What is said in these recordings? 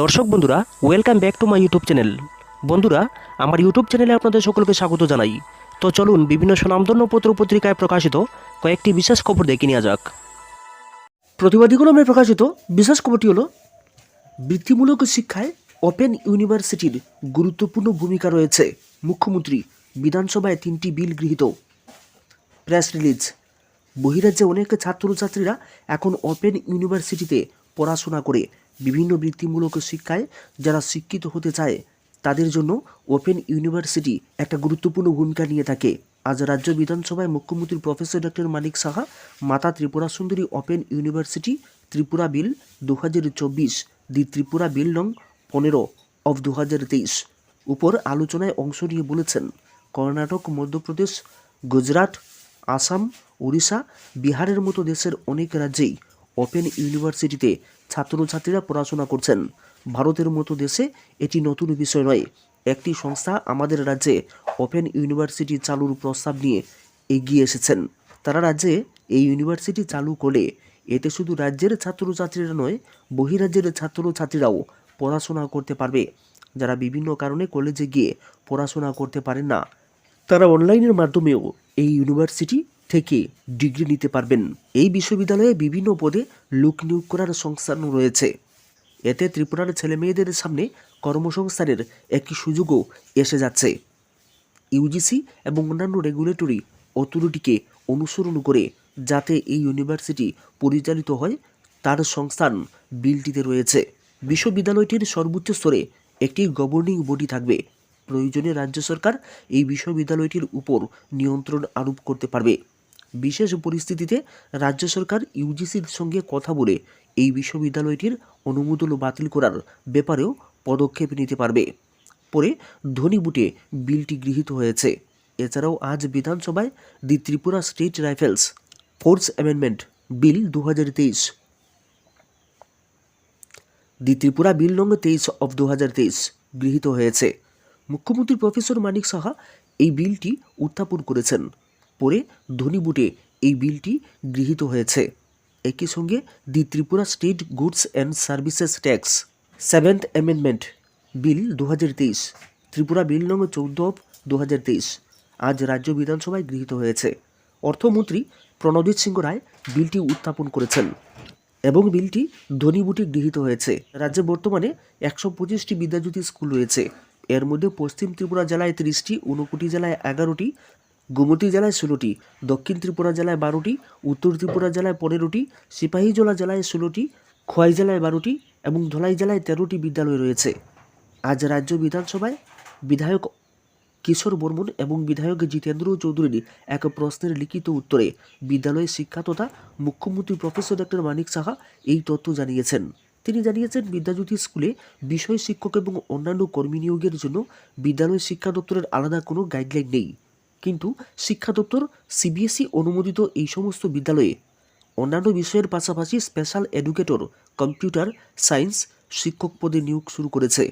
দর্শক বন্ধুরা welcome back to my YouTube channel বন্ধুরা, আমার ইউটিউব চ্যানেলে আপনাদের সকলকে স্বাগত জানাই। তো চলুন বিভিন্ন সুনামধন্য পত্র পত্রিকায় প্রকাশিত কয়েকটি বিশেষ খবর দেখে নেওয়া যাক। প্রতিবাদী কলমে প্রকাশিত বিশেষ খবরটি হলো, বৃত্তিমূলক শিক্ষায় ওপেন ইউনিভার্সিটির গুরুত্বপূর্ণ ভূমিকা রয়েছে, মুখ্যমন্ত্রী। বিধানসভায় তিনটি বিল গৃহীত। প্রেস রিলিজ বহিরাজ্যে অনেক ছাত্রছাত্রীরা এখন ওপেন ইউনিভার্সিটিতে পড়াশোনা করে। বিভিন্ন বৃত্তিমূলক শিক্ষায় যারা শিক্ষিত হতে চায়, তাদের জন্য ওপেন ইউনিভার্সিটি একটা গুরুত্বপূর্ণ ভূমিকা নিয়ে থাকে। আজ রাজ্য বিধানসভায় মুখ্যমন্ত্রী প্রফেসর ডক্টর মানিক সাহা, মাতা ত্রিপুরা সুন্দরী ওপেন ইউনিভার্সিটি, ত্রিপুরা বিল দু হাজার চব্বিশ, দি ত্রিপুরা বিল নং পনেরো অফ দু হাজার তেইশ উপর আলোচনায় অংশ নিয়ে বলেছেন, কর্ণাটক, মধ্যপ্রদেশ, গুজরাট, আসাম, ওড়িশা, বিহারের মতো দেশের অনেক রাজ্যেই ওপেন ইউনিভার্সিটিতে ছাত্রছাত্রীরা পড়াশোনা করছেন। ভারতের মতো দেশে এটি নতুন বিষয় নয়। একটি সংস্থা আমাদের রাজ্যে ওপেন ইউনিভার্সিটি চালুর প্রস্তাব নিয়ে এগিয়ে এসেছেন। তারা রাজ্যে এই ইউনিভার্সিটি চালু করে। এতে শুধু রাজ্যের ছাত্রছাত্রীরা নয়, বহিরাজ্যের ছাত্রছাত্রীরাও পড়াশোনা করতে পারবে। যারা বিভিন্ন কারণে কলেজে গিয়ে পড়াশোনা করতে পারেন না, তারা অনলাইনের মাধ্যমেও এই ইউনিভার্সিটি থেকে ডিগ্রি নিতে পারবেন। এই বিশ্ববিদ্যালয়ে বিভিন্ন পদে লোক নিয়োগ করার সংস্থান রয়েছে। এতে ত্রিপুরার ছেলে মেয়েদের সামনে কর্মসংস্থানের একটি সুযোগও এসে যাচ্ছে। ইউজিসি এবং অন্যান্য রেগুলেটরি অথরিটিকে অনুসরণ করে যাতে এই ইউনিভার্সিটি পরিচালিত হয়, তার সংস্থান বিলটিতে রয়েছে। বিশ্ববিদ্যালয়টির সর্বোচ্চ স্তরে একটি গভর্নিং বডি থাকবে। প্রয়োজনে রাজ্য সরকার এই বিশ্ববিদ্যালয়টির উপর নিয়ন্ত্রণ আরোপ করতে পারবে। বিশেষ পরিস্থিতিতে রাজ্য সরকার ইউজিসির সঙ্গে কথা বলে এই বিশ্ববিদ্যালয়টির অনুমোদন বাতিল করার ব্যাপারেও পদক্ষেপ নিতে পারবে। পরে ধ্বনিবুটে বিলটি গৃহীত হয়েছে। এছাড়াও আজ বিধানসভায় the Tripura state rifles force amendment bill দু হাজার তেইশ। দি ত্রিপুরা বিল নং তেইশ অফ দু হাজার তেইশ গৃহীত হয়েছে। মুখ্যমন্ত্রী প্রফেসর মানিক সাহা এই বিলটি উত্থাপন করেছেন। পরে ধ্বনিবুটে এই বিলটি গৃহীত হয়েছে। একই সঙ্গে the Tripura state goods and services tax seventh amendment bill দু ত্রিপুরা বিল নং চৌদ্দ অফ দু আজ রাজ্য বিধানসভায় গৃহীত হয়েছে। অর্থমন্ত্রী প্রণজিৎ সিংহ রায় বিলটি উত্থাপন করেছেন এবং বিলটি ধ্বনিবুটি গৃহীত হয়েছে। রাজ্যে বর্তমানে একশো পঁচিশটি বিদ্যাজ্যোতি স্কুল রয়েছে। এর মধ্যে পশ্চিম ত্রিপুরা জেলায় তিরিশটি, ঊনকোটি জেলায় এগারোটি গোমতী জেলায় ষোলোটি, দক্ষিণ ত্রিপুরা জেলায় বারোটি, উত্তর ত্রিপুরা জেলায় পনেরোটি সিপাহীজলা জেলায় ষোলোটি, খোয়াই জেলায় বারোটি এবং ধলাই জেলায় তেরোটি বিদ্যালয় রয়েছে। আজ রাজ্য বিধানসভায় বিধায়ক কিশোর বর্মন এবং বিধায়ক জিতেন্দ্র চৌধুরীর এক প্রশ্নের লিখিত উত্তরে বিদ্যালয়ের শিক্ষা তথা মুখ্যমন্ত্রী প্রফেসর ডক্টর মানিক সাহা এই তথ্য জানিয়েছেন। তিনি জানিয়েছেন, বিদ্যাজ্যোতি স্কুলে বিষয় শিক্ষক এবং অন্যান্য কর্মী নিয়োগের জন্য বিদ্যালয় শিক্ষা দপ্তরের আলাদা কোনো গাইডলাইন নেই। কিন্তু শিক্ষা দপ্তর সিবিএসই অনুমোদিত এই সমস্ত বিদ্যালয়ে। অন্যান্য বিষয়ের পাশাপাশি স্পেশাল এডুকেটর কম্পিউটার সায়েন্স শিক্ষক পদে নিয়োগ শুরু করেছে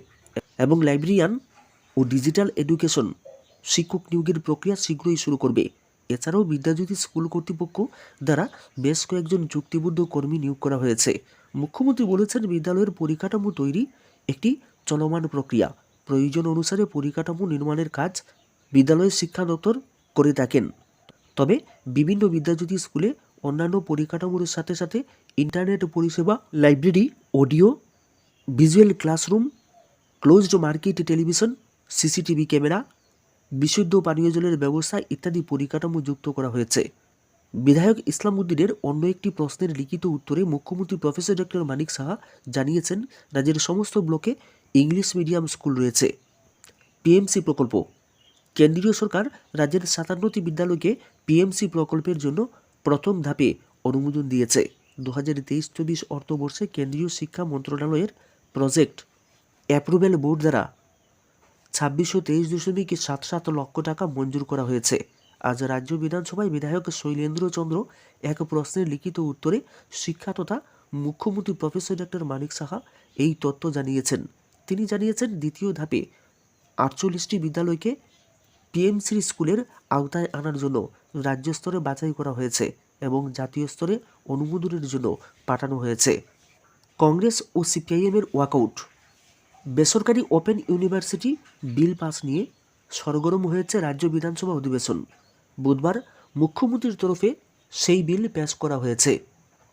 এবং লাইব্রেরিয়ান ও ডিজিটাল এডুকেশন শিক্ষক নিয়োগের প্রক্রিয়া শীঘ্রই শুরু করবে। এছাড়াও বিদ্যাজ্যোতি স্কুল কর্তৃপক্ষ দ্বারা বেশ কয়েকজন চুক্তিবদ্ধ কর্মী নিয়োগ করা হয়েছে। মুখ্যমন্ত্রী বলেছেন, বিদ্যালয়ের পরিকাঠামো তৈরি একটি চলমান প্রক্রিয়া। প্রয়োজন অনুসারে পরিকাঠামো নির্মাণের কাজ বিদ্যালয়ের শিক্ষা দপ্তর করে থাকেন। তবে বিভিন্ন বিদ্যাজ্যোতি স্কুলে অন্যান্য পরিকাঠামোর সাথে সাথে ইন্টারনেট পরিষেবা, library, audio, visual classroom, closed market television, CCTV camera, বিশুদ্ধ পানীয় জলের ব্যবস্থা ইত্যাদি পরিকাঠামো যুক্ত করা হয়েছে। বিধায়ক ইসলাম উদ্দিনের অন্য একটি প্রশ্নের লিখিত উত্তরে মুখ্যমন্ত্রী প্রফেসর ডক্টর মানিক সাহা জানিয়েছেন, রাজ্যের সমস্ত ব্লকে ইংলিশ মিডিয়াম স্কুল রয়েছে। পিএমসি প্রকল্প কেন্দ্রীয় সরকার রাজ্যের সাতান্নটি বিদ্যালয়কে পিএমসি প্রকল্পের জন্য প্রথম ধাপে অনুমোদন দিয়েছে। দু হাজার তেইশ চব্বিশ অর্থবর্ষে কেন্দ্রীয় শিক্ষা মন্ত্রণালয়ের প্রজেক্ট অ্যাপ্রুভেল বোর্ড দ্বারা ছাব্বিশশো তেইশ দশমিক সাত সাত লক্ষ টাকা মঞ্জুর করা হয়েছে। আজ রাজ্য বিধানসভায় বিধায়ক শৈলেন্দ্র চন্দ্র এক প্রশ্নের লিখিত উত্তরে শিক্ষা তথা মুখ্যমন্ত্রী প্রফেসর ডক্টর মানিক সাহা এই তথ্য জানিয়েছেন। তিনি জানিয়েছেন, দ্বিতীয় ধাপে আটচল্লিশটি বিদ্যালয়কে পিএমসি স্কুলের আওতায় আনার জন্য রাজ্য স্তরে বাছাই করা হয়েছে এবং জাতীয় স্তরে অনুমোদনের জন্য পাঠানো হয়েছে। কংগ্রেস ও সিপিআইএমের ওয়াকআউট। বেসরকারি ওপেন ইউনিভার্সিটি বিল পাস নিয়ে সরগরম হয়েছে রাজ্য বিধানসভা অধিবেশন। বুধবার মুখ্যমন্ত্রীর তরফে সেই বিল পেশ করা হয়েছে।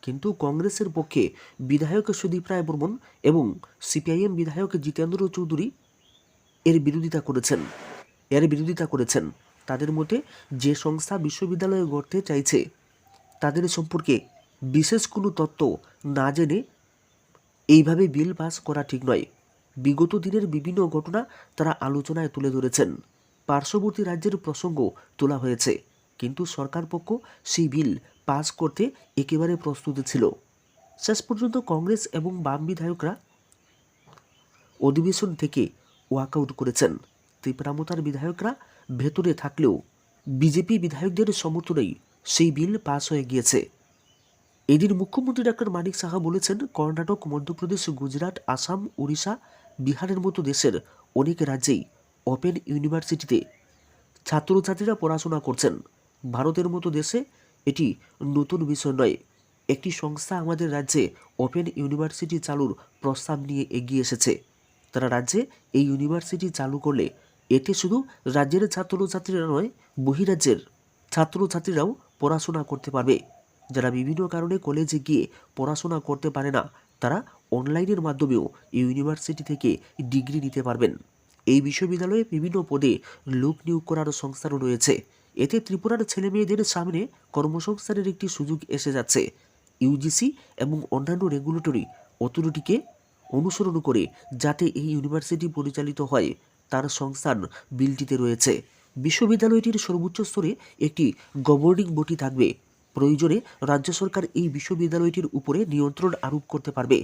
কিন্তু কংগ্রেসের পক্ষে বিধায়ক সুদীপ রায় বর্মন এবং সিপিআইএম বিধায়ক জিতেন্দ্র চৌধুরী এর বিরোধিতা করেছেন। এর বিরোধিতা করেছেন। তাদের মতে যে সংস্থা বিশ্ববিদ্যালয়ে গড়তে চাইছে, তাদের সম্পর্কে বিশেষ কোনো তত্ত্ব না জেনে এইভাবে বিল পাস করা ঠিক নয়। বিগত দিনের বিভিন্ন ঘটনা তারা আলোচনায় তুলে ধরেছেন। পার্শ্ববর্তী রাজ্যের প্রসঙ্গ তোলা হয়েছে, কিন্তু সরকার পক্ষ সেই বিল পাস করতে একেবারে প্রস্তুত ছিল। শেষ পর্যন্ত কংগ্রেস এবং বাম বিধায়করা অধিবেশন থেকে ওয়াকআউট করেছেন। ত্রিপুরামতার বিধায়করা ভেতরে থাকলেও বিজেপি বিধায়কদের সমর্থনেই সেই বিল পাস হয়ে গিয়েছে। এদিন মুখ্যমন্ত্রী ডাক্তার মানিক সাহা বলেছেন, কর্ণাটক, মধ্যপ্রদেশ, গুজরাট, আসাম, উড়িষ্যা, বিহারের মতো দেশের অনেক রাজ্যেই ওপেন ইউনিভার্সিটিতে ছাত্রছাত্রীরা পড়াশোনা করছেন। ভারতের মতো দেশে এটি নতুন বিষয় নয়। একটি সংস্থা আমাদের রাজ্যে ওপেন ইউনিভার্সিটি চালুর প্রস্তাব নিয়ে এগিয়ে এসেছে। তারা রাজ্যে এই ইউনিভার্সিটি চালু করলে এতে শুধু রাজ্যের ছাত্রছাত্রীরা নয়, বহিরাজ্যের ছাত্রছাত্রীরাও পড়াশোনা করতে পারবে। যারা বিভিন্ন কারণে কলেজে গিয়ে পড়াশোনা করতে পারে না, তারা অনলাইনের মাধ্যমেও ইউনিভার্সিটি থেকে ডিগ্রি নিতে পারবেন। এই বিশ্ববিদ্যালয়ে বিভিন্ন পদে লোক নিয়োগ করার সংস্থানও রয়েছে। এতে ত্রিপুরার ছেলে মেয়েদের সামনে কর্মসংস্থানের একটি সুযোগ এসে যাচ্ছে। ইউজিসি এবং অন্যান্য রেগুলেটরি অথরিটিকে অনুসরণ করে যাতে এই ইউনিভার্সিটি পরিচালিত হয়। তার সংস্থান বিলটিতে রয়েছে। বিশ্ববিদ্যালয়টির সর্বোচ্চ স্তরে একটি গভর্নিং বডি থাকবে। প্রয়োজনে রাজ্য সরকার এই বিশ্ববিদ্যালয়টির উপরে নিয়ন্ত্রণ আরোপ করতে পারবে।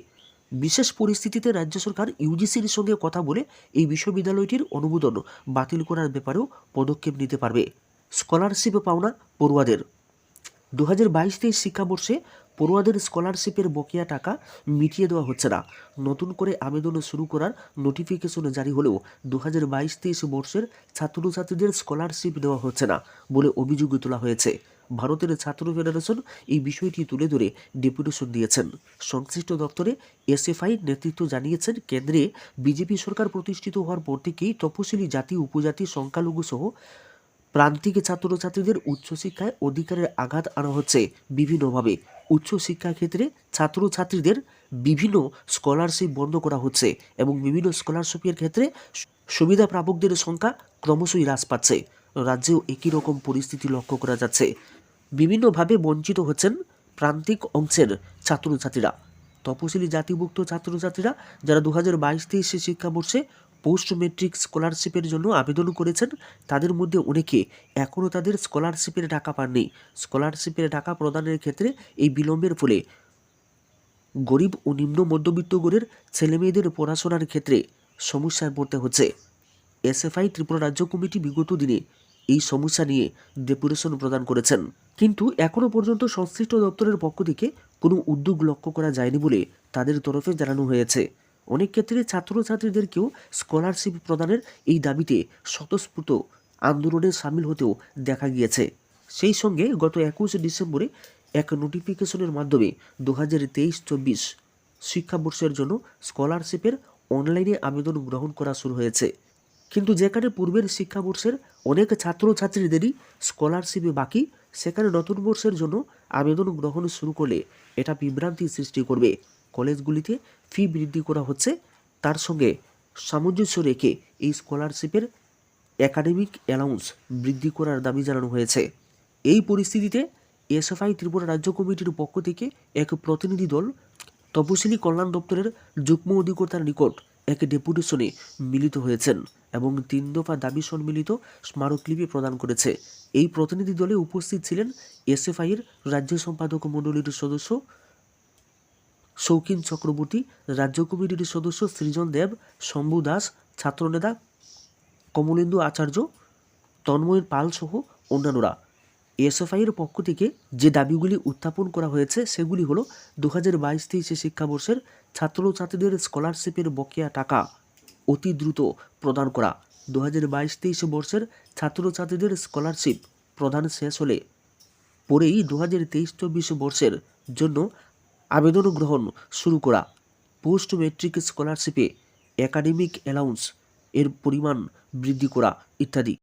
বিশেষ পরিস্থিতিতে রাজ্য সরকার ইউজিসির সঙ্গে কথা বলে এই বিশ্ববিদ্যালয়টির অনুমোদন বাতিল করার ব্যাপারেও পদক্ষেপ নিতে পারবে। স্কলারশিপ পাওনা পড়ুয়াদের। দু হাজার বাইশ তেইশ শিক্ষাবর্ষে পড়ুয়াদের স্কলারশিপের বকেয়া টাকা মিটিয়ে দেওয়া হচ্ছে না। নতুন করে আবেদন শুরু করার নোটিফিকেশন জারি হলেও দু হাজার বাইশ তেইশ বর্ষের ছাত্রছাত্রীদের স্কলারশিপ দেওয়া হচ্ছে না বলে অভিযোগ তোলা হয়েছে। ভারতের ছাত্র ফেডারেশন এই বিষয়টি তুলে ধরে ডেপুটেশন দিয়েছেন। সংশ্লিষ্ট দপ্তরে এসএফআই নেতৃত্ব জানিয়েছেন, কেন্দ্রে বিজেপি সরকার প্রতিষ্ঠিত হওয়ার পর থেকেই তপশিলি জাতি, উপজাতি, সংখ্যালঘু সহ প্রান্তিক ছাত্রছাত্রীদের উচ্চশিক্ষায় অধিকারের আঘাত আনা হচ্ছে বিভিন্নভাবে। উচ্চশিক্ষা ক্ষেত্রে ছাত্রছাত্রীদের বিভিন্ন স্কলারশিপ বন্ধ করা হচ্ছে এবং বিভিন্ন স্কলারশিপের ক্ষেত্রে সুবিধা প্রাপকদের সংখ্যা ক্রমশই হ্রাস পাচ্ছে। রাজ্যেও একই রকম পরিস্থিতি লক্ষ্য করা যাচ্ছে। বিভিন্নভাবে বঞ্চিত হচ্ছেন প্রান্তিক অংশের ছাত্রছাত্রীরা। তপশিলি জাতিভুক্ত ছাত্রছাত্রীরা যারা দু হাজার বাইশ তেইশে শিক্ষাবর্ষে পোস্ট মেট্রিক স্কলারশিপের জন্য আবেদন করেছেন। তাদের মধ্যে অনেকে এখনও তাদের স্কলারশিপের টাকা পাননি। স্কলারশিপের টাকা প্রদানের ক্ষেত্রে এই বিলম্বের ফলে গরিব ও নিম্ন মধ্যবিত্ত গড়ের ছেলেমেয়েদের পড়াশোনার ক্ষেত্রে সমস্যায় পড়তে হচ্ছে। এসএফআই ত্রিপুরা রাজ্য কমিটি বিগত দিনে এই সমস্যা নিয়ে ডেপুটেশন প্রদান করেছেন। কিন্তু এখনও পর্যন্ত সংশ্লিষ্ট দপ্তরের পক্ষ থেকে কোনো উদ্যোগ লক্ষ্য করা যায়নি বলে তাদের তরফে জানানো হয়েছে। অনেক ক্ষেত্রে ছাত্রছাত্রীদেরকেও স্কলারশিপ প্রদানের এই দাবিতে স্বতঃস্ফূর্ত আন্দোলনে সামিল হতেও দেখা গিয়েছে। সেই সঙ্গে গত একুশে ডিসেম্বরে এক নোটিফিকেশনের মাধ্যমে দু হাজার তেইশ চব্বিশ শিক্ষাবর্ষের জন্য স্কলারশিপের অনলাইনে আবেদন গ্রহণ করা শুরু হয়েছে। কিন্তু যেখানে পূর্বের শিক্ষাবর্ষের অনেক ছাত্রছাত্রীদেরই স্কলারশিপে বাকি, সেখানে নতুন বর্ষের জন্য আবেদন গ্রহণ শুরু করলে এটা বিভ্রান্তি সৃষ্টি করবে। কলেজগুলিতে ফি বৃদ্ধি করা হচ্ছে। তার সঙ্গে সামঞ্জস্য রেখে এই স্কলারশিপের একাডেমিক অ্যালাউন্স বৃদ্ধি করার দাবি জানানো হয়েছে। এই পরিস্থিতিতে এসএফআই ত্রিপুরা রাজ্য কমিটির পক্ষ থেকে এক প্রতিনিধি দল, তপশিলি কল্যাণ দপ্তরের যুগ্ম অধিকর্তার নিকট এক ডেপুটেশনে মিলিত হয়েছেন এবং তিন দফা দাবি সম্মিলিত স্মারকলিপি প্রদান করেছে। এই প্রতিনিধি দলে উপস্থিত ছিলেন এসএফআইয়ের রাজ্য সম্পাদক মণ্ডলীর সদস্য শৌখিন চক্রবর্তী, রাজ্য কমিটির সদস্য সৃজন দেব, শম্ভু দাস, ছাত্রনেতা কমলেন্দু আচার্য তন্ময় পাল সহ অন্যান্যরা। এসএফআইয়ের পক্ষ থেকে যে দাবিগুলি উত্থাপন করা হয়েছে, সেগুলি হলো দু হাজার বাইশ তেইশে শিক্ষাবর্ষের ছাত্রছাত্রীদের স্কলারশিপের বকেয়া টাকা অতি দ্রুত প্রদান করা। দু হাজার বাইশ তেইশ বর্ষের ছাত্রছাত্রীদের স্কলারশিপ প্রদান শেষ হলে পরেই দু হাজার তেইশ চব্বিশ বর্ষের জন্য আবেদন গ্রহণ শুরু করা। পোস্ট মেট্রিক স্কলারশিপে একাডেমিক অ্যালাউন্স এর পরিমাণ বৃদ্ধি করা ইত্যাদি।